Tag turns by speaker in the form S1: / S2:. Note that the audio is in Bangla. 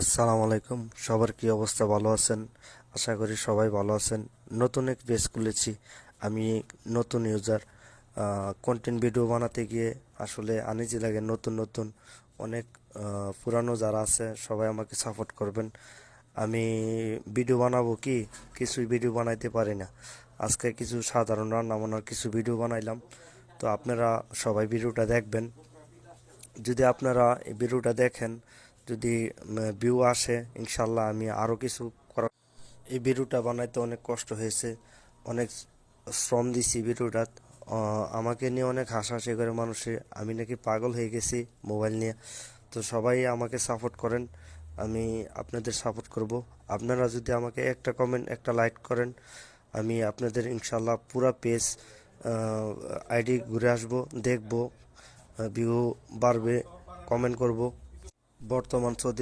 S1: আসসালামু আলাইকুম। সবার কি অবস্থা? ভালো আছেন? আশা করি সবাই ভালো আছেন। নতুন এক পেজ খুলেছি। আমি নতুন ইউজার কন্টেন্ট ভিডিও বানাতে গিয়ে আসলে আনিজি লাগে। নতুন নতুন অনেক পুরানো যারা আছে, সবাই আমাকে সাপোর্ট করবেন। আমি ভিডিও বানাবো কি? কিছুই ভিডিও বানাইতে পারি না। আজকে কিছু সাধারণ রান্না বান্নার কিছু ভিডিও বানাইলাম। তো আপনারা সবাই ভিডিওটা দেখবেন। যদি আপনারা এই ভিডিওটা দেখেন যদি ভিউ আসে ইনশাল্লাহ আমি আরও কিছু করার এই ভিডিওটা বানাইতে অনেক কষ্ট হয়েছে। অনেক শ্রম দিছি ভিডিওটা। আমাকে নিয়ে অনেক হাসাহাসি করে মানুষে। আমি নাকি পাগল হয়ে গেছি মোবাইল নিয়ে। তো সবাই আমাকে সাপোর্ট করেন। আমি আপনাদের সাপোর্ট করব। আপনারা যদি আমাকে একটা কমেন্ট একটা লাইক করেন, আমি আপনাদের ইনশাল্লাহ পুরা পেজ আইডি ঘুরে আসব, দেখব ভিউ বাড়বে কমেন্ট করব। বর্তমান সৌদি